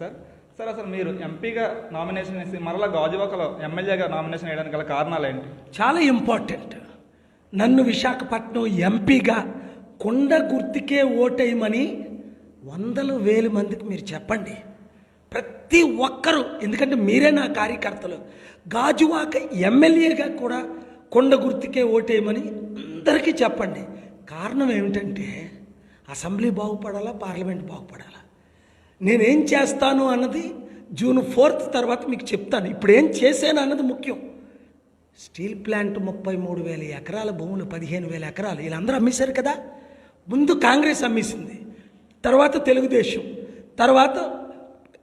Sir. Sir అసలు మీరు ఎంపీగా నామినేషన్ వేసి మరలా గాజువాకలో ఎమ్మెల్యేగా నామినేషన్ వేయడానికి గల కారణాలు ఏంటి చాలా ఇంపార్టెంట్. నన్ను విశాఖపట్నం ఎంపీగా కొండ గుర్తుకే ఓటేయమని వందల వేల మందికి మీరు చెప్పండి. ప్రతి ఒక్కరూ ఎందుకంటే మీరే నా కార్యకర్తలు గాజువాక ఎమ్మెల్యేగా కూడా కొండ గుర్తుకే ఓటేయమని అందరికీ చెప్పండి. కారణం ఏమిటంటే అసెంబ్లీ బాగుపడాలా పార్లమెంట్ బాగుపడాలా? నేనేం చేస్తాను అన్నది జూన్ ఫోర్త్ తర్వాత మీకు చెప్తాను. ఇప్పుడు ఏం చేశాను అన్నది ముఖ్యం. స్టీల్ ప్లాంట్ ముప్పై మూడు వేల ఎకరాల భూములు పదిహేను వేల ఎకరాలు. వీళ్ళందరూ అమ్మేశారు కదా? ముందు కాంగ్రెస్ అమ్మేసింది. తర్వాత తెలుగుదేశం. తర్వాత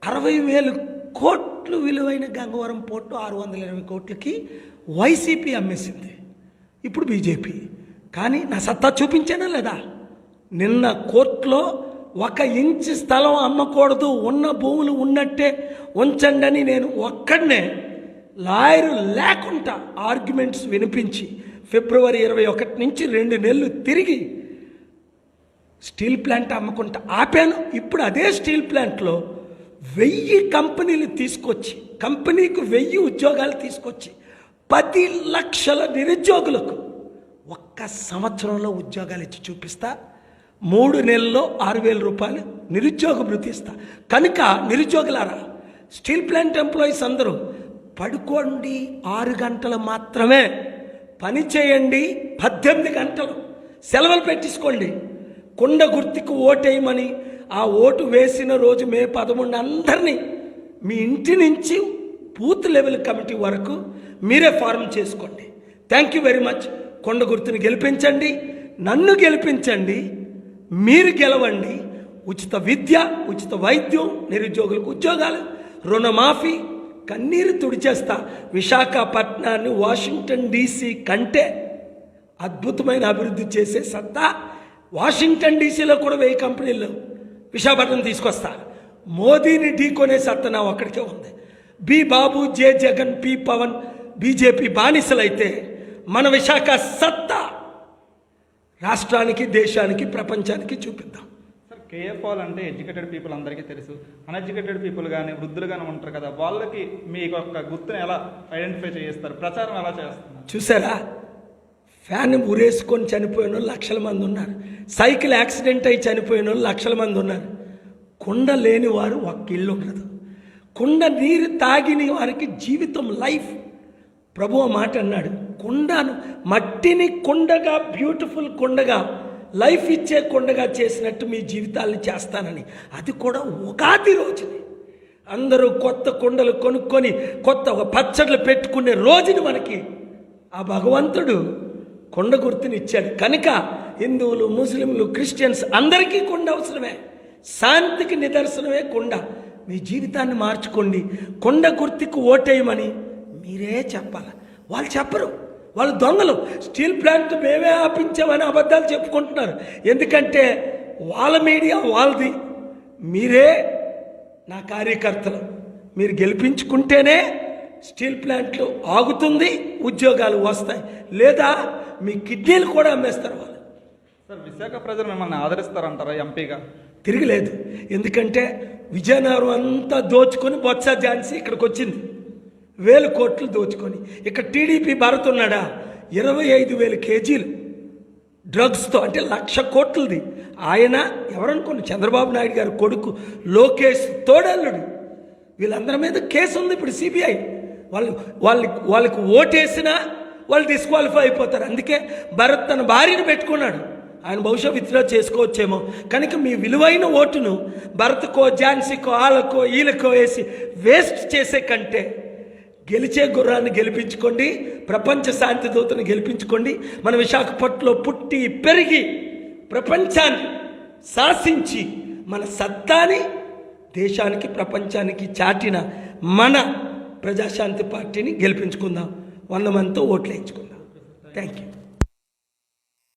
అరవై వేలు కోట్లు విలువైన గంగవరం పోర్టు ఆరు వందల ఇరవై కోట్లకి వైసీపీ అమ్మేసింది. ఇప్పుడు బీజేపీ. కానీ నా సత్తా చూపించానా లేదా? నిన్న కోర్టులో ఒక ఇంచు స్థలం అమ్మకూడదు ఉన్న భూములు ఉన్నట్టే ఉంచండి అని నేను ఒక్కడనే లాయరు లేకుండా ఆర్గ్యుమెంట్స్ వినిపించి ఫిబ్రవరి ఇరవై ఒకటి నుంచి రెండు నెలలు తిరిగి స్టీల్ ప్లాంట్ అమ్మకుంటా ఆపాను. ఇప్పుడు అదే స్టీల్ ప్లాంట్లో వెయ్యి కంపెనీలు తీసుకొచ్చి కంపెనీకి వెయ్యి ఉద్యోగాలు తీసుకొచ్చి పది లక్షల నిరుద్యోగులకు ఒక్క సంవత్సరంలో ఉద్యోగాలు ఇచ్చి చూపిస్తా. మూడు నెలల్లో ఆరు వేల రూపాయలు నిరుద్యోగ భృతి ఇస్తా. కనుక నిరుద్యోగులారా స్టీల్ ప్లాంట్ ఎంప్లాయీస్ అందరూ పడుకోండి ఆరు గంటలు మాత్రమే. పని చేయండి పద్దెనిమిది గంటలు. సెలవులు పెట్టించుకోండి. కుండ గుర్తుకు ఓటేయమని ఆ ఓటు వేసిన రోజు మే పదమూడు అందరినీ మీ ఇంటి నుంచి బూత్ లెవెల్ కమిటీ వరకు మీరే ఫారం చేసుకోండి. Thank you very much. కొండ గుర్తుని గెలిపించండి. నన్ను గెలిపించండి. మీరు గెలవండి. ఉచిత విద్య ఉచిత వైద్యం నిరుద్యోగులకు ఉద్యోగాలు రుణమాఫీ కన్నీరు తుడిచేస్తా. విశాఖపట్నాన్ని వాషింగ్టన్ డీసీ కంటే అద్భుతమైన అభివృద్ధి చేసే సత్తా వాషింగ్టన్ డీసీలో కూడా వెయ్యి కంపెనీలు విశాఖపట్నం తీసుకొస్తా. మోదీని ఢీకొనే సత్తా నా ఒక్కడికే ఉంది. B Babu J Jagan P Pavan BJP బానిసలైతే మన విశాఖ సత్తా రాష్ట్రానికి దేశానికి ప్రపంచానికి చూపిద్దాం. సార్ కేఎఫ్ ఆల్ అంటే ఎడ్యుకేటెడ్ పీపుల్ అందరికీ తెలుసు. అన్ఎడ్యుకేటెడ్ పీపుల్ కానీ వృద్ధులు కానీ ఉంటారు కదా వాళ్ళకి మీ యొక్క గుర్తుని ఎలా ఐడెంటిఫై చేస్తారు ప్రచారం ఎలా చేస్తున్నారు? చూసారా? ఫ్యాన్ ఉరేసుకొని చనిపోయిన లక్షల మంది ఉన్నారు. సైకిల్ యాక్సిడెంట్ అయి చనిపోయిన లక్షల మంది ఉన్నారు. కుండ లేని వారు ఒక్క ఇల్లు ఉండదు. కుండ నీరు తాగిన వారికి జీవితం లైఫ్. ప్రభు మాట అన్నాడు. కుండను మట్టిని కుండగా బ్యూటిఫుల్ కుండగా లైఫ్ ఇచ్చే కుండగా చేసినట్టు మీ జీవితాలను చేస్తానని. అది కూడా ఉగాది రోజుని. అందరూ కొత్త కుండలు కొనుక్కొని కొత్త ఒక పచ్చళ్ళు పెట్టుకునే రోజుని మనకి ఆ భగవంతుడు కొండ గుర్తుని ఇచ్చాడు కనుక హిందువులు ముస్లింలు క్రిస్టియన్స్ అందరికీ కొండ అవసరమే. శాంతికి నిదర్శనమే కొండ. మీ జీవితాన్ని మార్చుకోండి. కొండ గుర్తుకు ఓటేయమని మీరే చెప్పాలి. వాళ్ళు చెప్పరు. వాళ్ళు దొంగలు. స్టీల్ ప్లాంట్ మేమే ఆపించామని అబద్ధాలు చెప్పుకుంటున్నారు. ఎందుకంటే వాళ్ళ మీడియా వాళ్ళది. మీరే నా కార్యకర్తలు. మీరు గెలిపించుకుంటేనే స్టీల్ ప్లాంట్లు ఆగుతుంది ఉద్యోగాలు వస్తాయి. లేదా మీ కిడ్నీలు కూడా అమ్మేస్తారు వాళ్ళు. సార్ విశాఖ ప్రజలు మిమ్మల్ని ఆదరిస్తారంటారా ఎంపీగా? తిరగలేదు. ఎందుకంటే విజయనగరం అంతా దోచుకొని బొత్స ఝాన్సీ ఇక్కడికి వచ్చింది. వేల కోట్లు దోచుకొని. ఇక్కడ టీడీపీ భారత్ ఉన్నాడా ఇరవై ఐదు వేల కేజీలు డ్రగ్స్తో అంటే లక్ష కోట్లది. ఆయన ఎవరనుకోండి? చంద్రబాబు నాయుడు గారి కొడుకు లోకేష్ తోడల్లుడు. వీళ్ళందరి మీద కేసు ఉంది ఇప్పుడు సిబిఐ. వాళ్ళు వాళ్ళకి వాళ్ళకి ఓటేసినా వాళ్ళు డిస్క్వాలిఫై అయిపోతారు. అందుకే భరత్ తన భార్యను పెట్టుకున్నాడు. ఆయన బహుశా విత్డ్రా చేసుకోవచ్చేమో. కనుక మీ విలువైన ఓటును భరత్కో ఝాన్సీకో వాళ్ళకో వీళ్ళకో వేసి వేస్ట్ చేసే కంటే గెలిచే గుర్రాన్ని గెలిపించుకోండి ప్రపంచ శాంతి దూతను గెలిపించుకోండి మన విశాఖపట్నంలో పుట్టి పెరిగి ప్రపంచాన్ని శాసించి మన సత్తాని దేశానికి ప్రపంచానికి చాటిన మన ప్రజాశాంతి పార్టీని గెలిపించుకుందాం. వంద మందితో ఓట్లు వేయించుకుందాం. Thank you